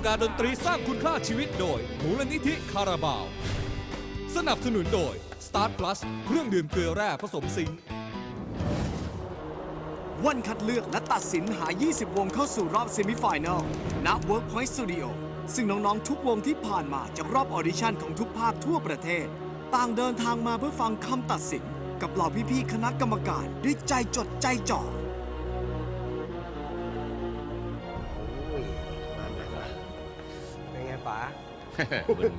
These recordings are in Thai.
รงการดนตรีสร้างคุณค่าชีวิตโดยมูลนิธิคาราบาว สนับสนุนโดย Start Plus เครื่องดื่มเกลือแร่ผสมซิงค์วันคัดเลือกและตัดสินหา 20 วงเข้าสู่รอบเซมิไฟแนลณ Workpoint Studio ซึ่งน้อง ๆ ทุกวงที่ผ่านมาจากรอบออดิชั่นของทุกภาคทั่วประเทศ ต่างเดินทางมาเพื่อฟังคำตัดสิน กับเหล่าพี่ ๆ คณะกรรมการด้วยใจจดใจจ่อ มึน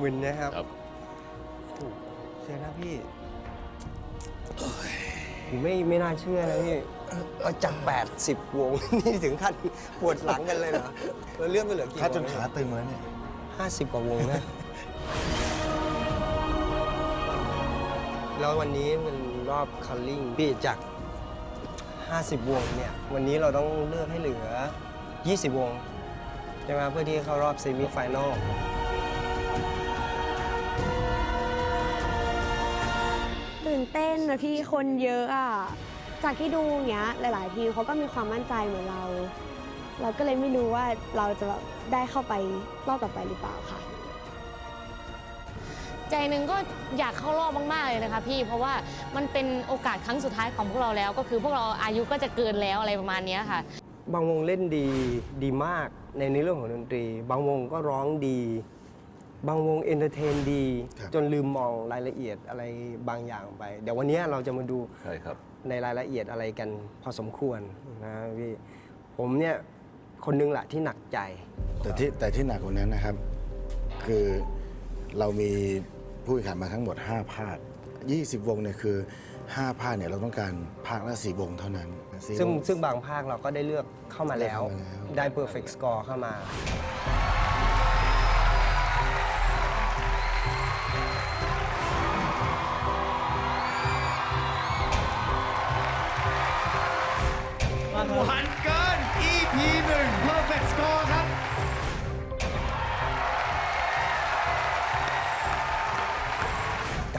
มึนนะครับครับ โอ้โหเชื่อนะพี่ผมไม่ไม่น่าเชื่อนะพี่ว่าจาก 80 วง นี่ถึงขั้นปวดหลังกันเลยเหรอเราเลื่อนไปเหลือกี่วงถ้าจนขาตึงแล้วเนี่ย ห้าสิบกว่าวงนะ แล้ววันนี้มันรอบคัลลิ่งพี่จาก 50 วงเนี่ย วันนี้เราต้องเลือกให้เหลือ 20 วง ใช่ไหมเพื่อที่เข้ารอบเซมิไฟแนลตื่นเต้นนะพี่คนเยอะอะ จากที่ดูอย่างเงี้ยหลาย ๆ ทีมเขาก็มีความมั่นใจเหมือนเรา เราก็เลยไม่รู้ว่าเราจะแบบได้เข้าไปรอบต่อไปหรือเปล่าค่ะ ใจหนึ่งก็อยากเข้ารอบมาก ๆ เลยนะคะพี่ เพราะว่ามันเป็นโอกาสครั้งสุดท้ายของพวกเราแล้ว ก็คือพวกเราอายุก็จะเกินแล้วอะไรประมาณเนี้ยค่ะ บางวงเล่นดีดีมาก ในในเรื่องของดนตรี บางวงก็ร้องดี บางวงเอนเตอร์เทนดี ครับจนลืมมองรายละเอียดอะไรบางอย่างไป เดี๋ยววันนี้เราจะมาดูใช่ครับ ในรายละเอียดอะไรกันพอสมควรนะพี่ผมเนี่ยคนนึงแหละที่หนักใจ แต่ที่แต่ที่หนักกว่านั้นนะครับ คือเรามีผู้แข่งขันมาทั้งหมด 5 ภาค 20 วงเนี่ยคือ 5 ภาคเนี่ยเราต้องการภาคละ4วงเท่านั้นสี่ซึ่งว ซึ่งบางภาคเราก็ได้เลือกเข้ามาแล้ว ได้เข้ามาแล้ว ได้ perfect score เข้ามา หวานเกิน EP 1 Perfect Score ครับ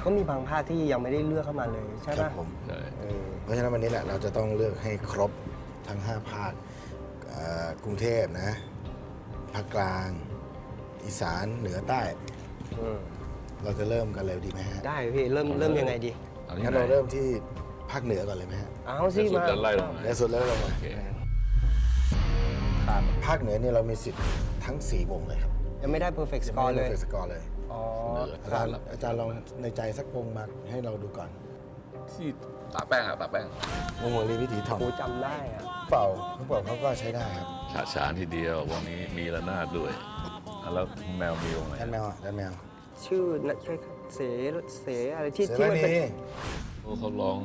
ก็มีบางภาคที่ยังไม่ได้เลือกเข้ามาเลยใช่ครัปะบผม ใช่เออ เพราะฉะนั้นวันนี้แหละเราจะต้องเลือกให้ครบทั้ง 5 ภาคเอ่อกรุงเทพนะภาคกลาง อีสานเหนือใต้ อืมเราจะเริ่มกันเลยดีไหมฮะได้พี่เริ่มเริ่มยังไงดี เอาที่งั้นไหนเราเริ่มที่ภาคเหนือก่อนเลยไหมฮะเอาสิเดี๋ยวสุดมา จะไล่ลงมาในสุดแล้วเราโอเคครับภาคเหนือเนี่ยเรามีสิทธิ์ทั้ง 4 วงเลยครับยังไม่ได้ perfect จะ score ไม่เลได้ยเป็นสกอร์เลย อ๋ออาจารย์อาจารย์ลองในใจสักวงมาให้เราดูก่อนที่ตาแป้งอะตาแป้งวงวงลีวิถีทองโอ้จำได้อะเป่าเขาเป่าเขาก็ใช้ได้ครับฉาฉานทีเดียววันนี้มีระนาดด้วยอะแล้วแมวมีวงไหนด้านแมวอะด้านแมว ชื่อนะใช่เสเสอะไรที่เสที่นามันเป็นนีโอ้เขาร้อง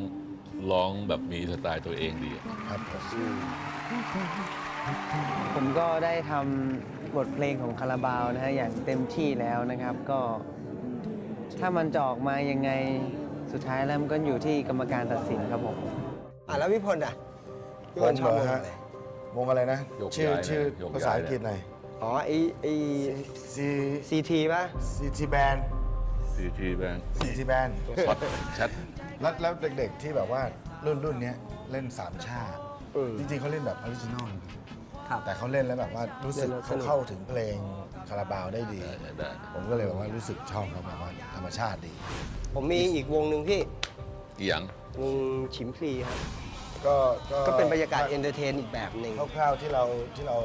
ร้องแบบมีสไตล์ตัวเองดีครับผมผมก็ได้ทำ บทเพลงของคาราบาวนะฮะอย่างเต็มที่แล้วนะครับก็ ถ้ามันจะออกมายังไงสุดท้ายแล้วมันก็อยู่ที่กรรมการตัดสินครับผม อะแล้วพี่พลอะพี่วพลงชอบเหรวองฮะอะไรวงอะไรนะโยกชื่อย้ายชื่อโยกย้ายภาษาอังกฤษหน่อย อ๋อไอไอซีซีทีป่ะซีทีแบนซีทีแบงซีทีแบนช็อตชัด แล้วแล้วเด็กๆที่แบบว่ารุ่นรุ่นเนี้ยเล่นสามชาติ เออ จริงๆเขาเล่นแบบออริจินอล ครับ แต่เขาเล่นแล้วแบบว่ารู้สึกเล่นแล้วสเขานุกเข้าถึงเพลงคาราบาวได้ดีได้ได้ผมก็เลยแบบว่ารู้สึกชอบเขาแบบว่าธรรมชาติดี ผมมีอีกวงหนึ่งพี่กี่อย่างวงฉิมพลีครับ ก็ก็เป็นบรรยากาศเอนเตอร์เทนอีกแบบหนึ่งคร่าวๆที่เราที่เรา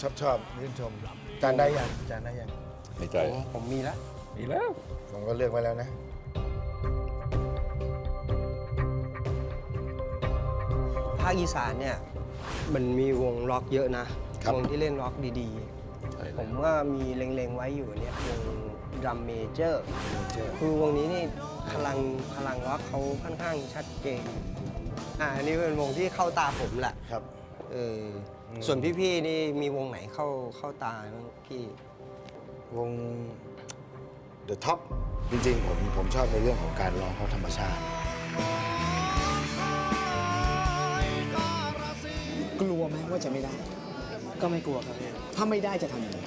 ชอบชอบชื่นชมจานได้ยังจานได้ยังในใจผมผมมีแล้วมีแล้ว ผมก็เลือกไว้แล้วนะ ภาคอีสานเนี่ย มันมีวงร็อกเยอะนะ ครับ วงที่เล่นร็อกดีใช่ๆผแล้วมว่ามีเล็งๆไว้อยู่เนี่ยวงดรัมเมเจอร์คือวงนี้นี่พลังพลังร็อกเขาค่อนข้างชัดเจนอ่าอันนี้เป็นวงที่เข้าตาผมแหละครับ เอออม ส่วนพี่ๆนี่มีวงไหนเข้าเข้าตาบ้างพี่ วง The Top จริงๆ ผมผมชอบในเรื่องของการร้องเขาธรรมชาติ กลัวไหมว่าจะไม่ได้ ก็ไม่กลัวครับถ้าไม่ได้จะทำยังไง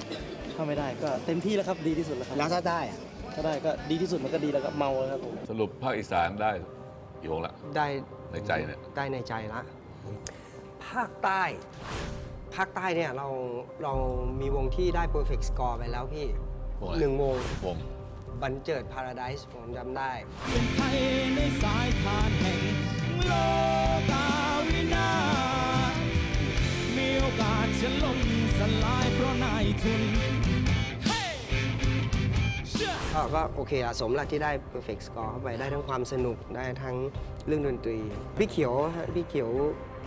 ถ้าไม่ได้ก็เต็มที่แล้วครับดีที่สุดแล้วครับแล้วถ้าได้อะถ้าได้ก็ดีที่สุดมันก็ดีแล้วก็เมาแล้วครับผมสรุปภาคอีสานได้กี่วงละ ได้ในใจเนี่ย ได้ในใจละ ภาคใต้ ภาคใต้เนี่ยเราเรามีวงที่ได้ perfect score ไปแล้วพี่วงอะไร หนึ่งวงวงบันเจิด Paradise ผมจำได้ ไทยในสายทานแห่งโลกาวินา ก็ก็โอเคละสมละที่ได้ perfect score เข้าไปได้ทั้งความสนุกได้ทั้งเรื่องดนตรี พี่เขียวฮะพี่เขียว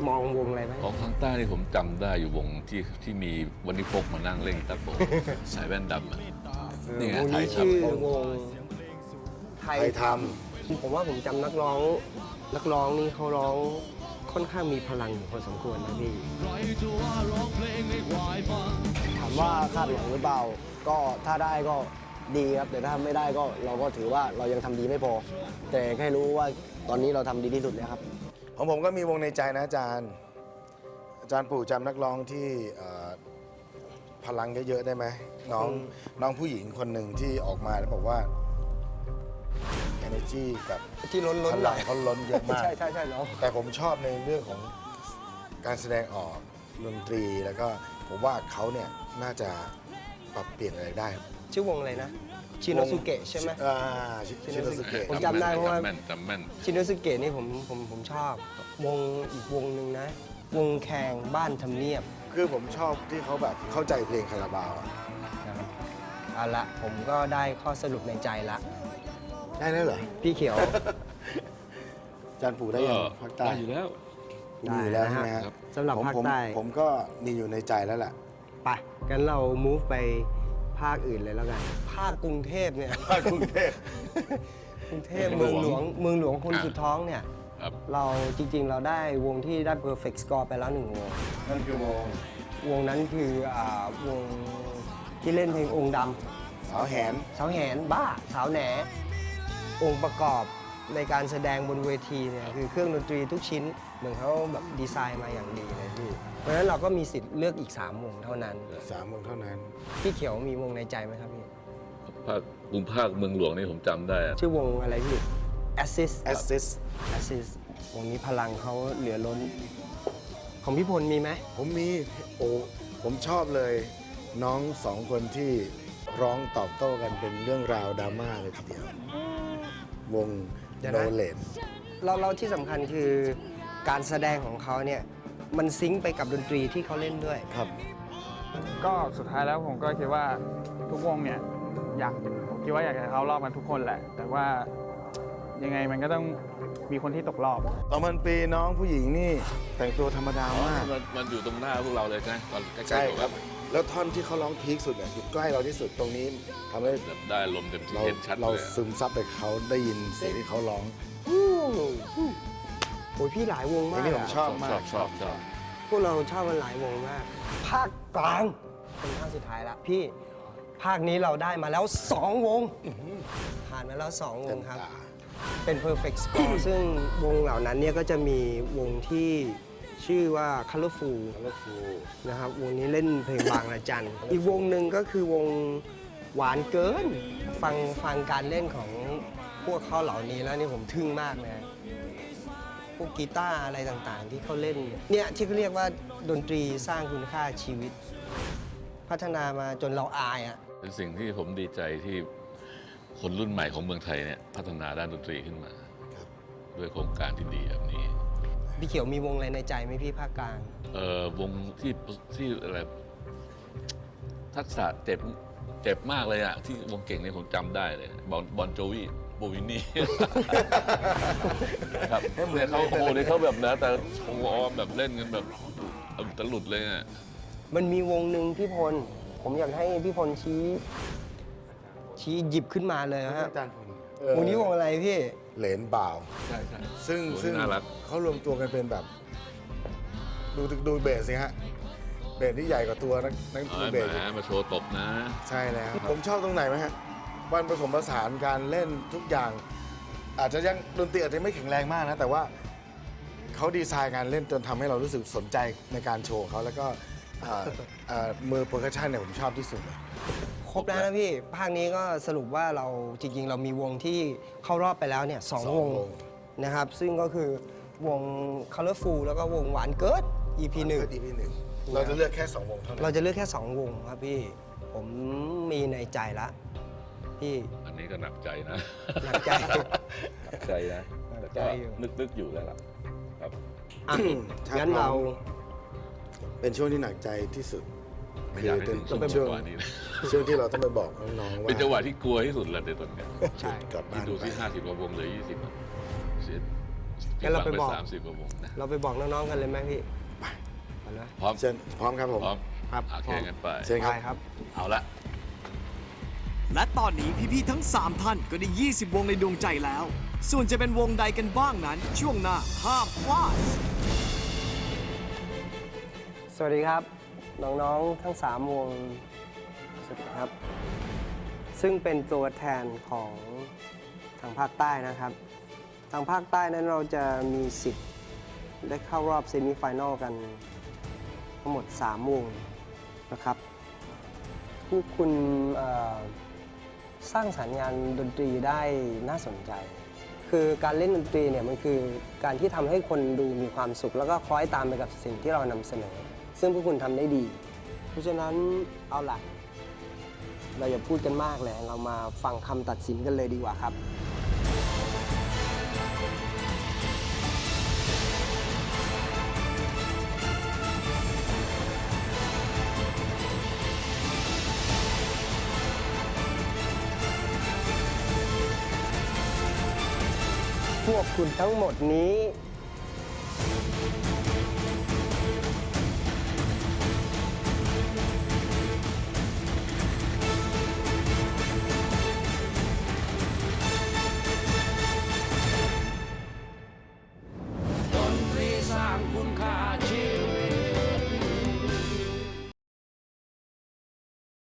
มองวงอะไรไหมของทางใต้นี่ผมจำได้อยู่วงที่ที่มีวันนี้พกมานั่งเล่นกีตาร์โปร่งสายแว่นดำอะนี่ไงวงไทยนี้ทชื่อวงไทไทยยทผมว่าผมจำนักร้อง นักร้องนี่เขาร้องค่อนข้างมีพลังอยู่พอสมควรนะพี่ถา มว่าคาดหวังหรือเปล่า ก็ถ้าได้ก็ดีครับ แต่ถ้าไม่ได้ก็เราก็ถือว่าเรายังทำดีไม่พอ แต่แค่รู้ว่าตอนนี้เราทำดีที่สุดแล้วครับำของผมก็มีวงในใจนะอาจารย์ อาจารย์ปู่จำนักร้องที่เอ่อพลังเยอะๆได้ไหมน้องน้องผู้หญิงคนหนึ่งที่ออกมาแล้วบอกว่า energy กับที่ล้นล้นพหลัน่องยเขาล้นเยอะมากใช่ใช่ใช่เนาะแต่ผมชอบในเรื่องของการแสดงออกดนตรีแล้วก็ ผมว่าเขาเนี่ยน่าจะปรับเปลี่ยนอะไรได้ชื่อวงอะไรนะ ชินโนสุเกะใช่ไหม อ่าชิชินโนสุเกะ ผมจำได้เพราะว่า จำแม่นจำแม่น ชินโนสุเกะนี่ผมผมผมชอบ วงอีกวงหนึ่งนะ วงแข่งบ้านทำเนียบ คือผมชอบที่เขาแบบเข้าใจเพลงคาราบาวอะนะครับเอาละผมก็ได้ข้อสรุปในใจละ ได้แล้วเหรอพี่เขียว อาจารย์ปู่ได้ยังภาคใต้ได้อยู่แล้ว มีอยู่แล้วใช่ไหมได้นะฮะฮะ สำหรับผมภาคผมใต้ผมก็มีอยู่ในใจแล้วแหละไปงั้นเรา move ไปภาคอื่นเลยแล้วกัน ภาคกรุงเทพเนี่ย ภาคกรุงเทพ กรุงเทพเมืองหลวงเมืองหลวงคนอ่าสุดท้องเนี่ย ครับเราจริงๆ เราได้วงที่ได้ perfect score ไปแล้วหนึ่งวง นั่นคือวงวงนั้นคืออ่าวงที่เล่นเพลงองค์ดสาวแหนำสาวแหนบ้า สาวแหน องค์ประกอบ ในการแสดงบนเวทีเนี่ยคือเครื่องดนตรีทุกชิ้นเหมือนเขาแบบดีไซน์มาอย่างดีเลยพี่เพราะฉะนั้นเราก็มีสิทธิ์เลือกอีก 3 วงเท่านั้น สามวงเท่านั้น พี่เขียวมีวงในใจไหมครับพี่ ภาคกรุงภาคเมืองหลวงนี่ผมจำได้อะชื่อวงอะไรพี่ Assist assist Assist วงนี้พลังเขาเหลือล้น ของพี่พลมีไหม ผมมีโอ้ผมชอบเลย น้องสองคนที่ร้องตอบโต้กันเป็นเรื่องราวดราม่าเลยทีเดียว วง เดี๋ยวโนนะ เลนเราเราที่สำคัญคือการแสดงของเขาเนี่ยมันซิงค์ไปกับดนตรีที่เขาเล่นด้วย ครับ ก็สุดท้ายแล้วผมก็คิดว่าทุกวงเนี่ยอยากผมคิดว่าอยากจะเข้ารอบกันทุกคนแหละ แต่ว่า ยังไงมันก็ต้องมีคนที่ตกรอบ ตอนมันปีน้องผู้หญิงนี่แต่งตัวธรรมดาอ๋อมาก มันมันอยู่ตรงหน้าพวกเราเลยใช่ไหมตอนใกล้ๆใช่ผมครับแล้วท่อนที่เขาร้องพีคสุดเนี่ยอยู่ใกล้เราที่สุดตรงนี้ทำให้แบบได้ลมณ์เต็มที่เราเห็นชัดเราเลยอะซึมซับไปเขาได้ยินเสียงที่เขาร้องอู้โอ้ยพี่หลายวงเพลมางกนี้ผมอะชอบมาชอกบชอบชอบพวกเราชอบกันหลายวงมาก ภาคกลางเป็นภาคสุดท้ายละพี่ภาคนี้เราได้มาแล้ว 2 วง ผ่านมาแล้ว 2วเต็งมครับตา เป็น perfect score ซึ่งวงเหล่านั้นเนี่ยก็จะมีวงที่ชื่อว่า colorful แล้วฟูนะครับ วงนี้เล่นเพลงบางระจัน อีกวงหนึ่งก็คือวงหวานเกิน ฟังฟังการเล่นของพวกเขาเหล่านี้แล้วนี่ผมทึ่งมากนะพวกกีตาร์อะไรต่างๆ ที่เขาเล่น เนี่ยที่เขาเรียกว่าดนตรีสร้างคุณค่าชีวิต พัฒนามาจนเราอายอะ เป็นสิ่งที่ผมดีใจที่ คนรุ่นใหม่ของเมืองไทยเนี่ยพัฒนาด้านดนตรีขึ้นมา ด้วยโครงการที่ดีแบบนี้ พี่เขียวมีวงอะไรในใจไหมพี่ภาคกลาง เอ่อวงที่ที่อะไรทักษะเจ็บเจ็บมากเลยอะที่วงเก่งเนี่ยผมจำได้เลย บอลบอลโจวีโบวินนี่ ครับเนี่ยเขาโอ้โหเนี่ยเขาแบบนะ แต่โชว์ออมแบบเล่นกันแบบตะหลุดเลยอะมันมีวงหนึ่งพี่พล ผมอยากให้พี่พลชี้ ชี้หยิบขึ้นมาเลยนะฮะอาจารย์ผมวงนี้วงอะไรพี่ เหรนบ่าว ใช่ใช่ ซึ่งโอ้ยซึ่งน่ารัก เขารวมตัวกันเป็นแบบ ดูดูเบสสิฮะ เบสที่ใหญ่กว่าตัวนักนักเอามือไอ้เบสหอีก มามาโชว์ตบนะ ใช่แล้วผมชอบตรงไหนไหมฮะวันผสมผสานการเล่นทุกอย่าง อาจจะยังดนตรีอาจจะไม่แข็งแรงมากนะ แต่ว่าเขาดีไซน์การเล่นจนทำให้เรารู้สึกสนใจในการโชว์เขาแล้วก็เอ่อเอ่อมือโปรแกชันเนี่ยผมชอบที่สุดเลย ครบแล้วนะพี่ ภาคนี้ก็สรุปว่าเราจริง ๆ เรามีวงที่เข้ารอบไปแล้วเนี่ยสองสองวงวงนะครับ ซึ่งก็คือวง Colorful แล้วก็วงหวานเกิด EP หนึ่งดีพีหนึ่งเราจะเลือกแค่สองวงเท่านั้น เราจะเลือกแค่สองวงครับพี่ ผมมีในใจละพี่ อันนี้ก็หนักใจนะ หนักใจ หนักใจนะหนัแต่กใจก็อยู่ นึกๆอยู่แล้วล่ะครับ อะถ้างั้นพร้อมเรา เป็นช่วงที่หนักใจที่สุดไม่อยากให้เป็ถึนงช่วงช่จัวงงหวะนี้นะ ช่วงที่เราต้องไปบอกน้องๆว่าเป็นจังหวะที่กลัวที่สุดแล้วในตอนเนี้ยใช่กลับบ้าที่นดูไปที่50กว่าวงเหลือ20อะเสียงั้นเราไปบอกสามสิบกว่าวงนะเราไปบอกน้องๆกันเลยไหมพี่ไปเลย พร้อมเชิญพร้อมครับผม พร้อมครับโอเคพร้อม กันไปเชิญ ครับ ไปครับ เอาละ และตอนนี้พี่ๆทั้ง 3 ท่านก็ได้ 20 วงในดวงใจแล้ว ส่วนจะเป็นวงใดกันบ้างนั้น ช่วงหน้าห้ามพลาด สวัสดีครับ น้องๆทั้ง 3 วง สวัสดีครับ ซึ่งเป็นตัวแทนของทางภาคใต้นะครับ ทางภาคใต้นั้นเราจะมีสิทธิ์ได้เข้ารอบเซมิไฟแนอลกัน ทั้งหมด 3 วงนะครับพวกคุณสร้างสรรค์งานดนตรีได้น่าสนใจ คือการเล่นดนตรีเนี่ยมันคือการที่ทำให้คนดูมีความสุข แล้วก็คล้อยตามไปกับสิ่งที่เรานำเสนอ ซึ่งพวกคุณทำได้ดี เพราะฉะนั้นเอาล่ะ เราอย่าพูดกันมากเลยเรามาฟังคำตัดสินกันเลยดีกว่าครับ พวกคุณทั้งหมดนี้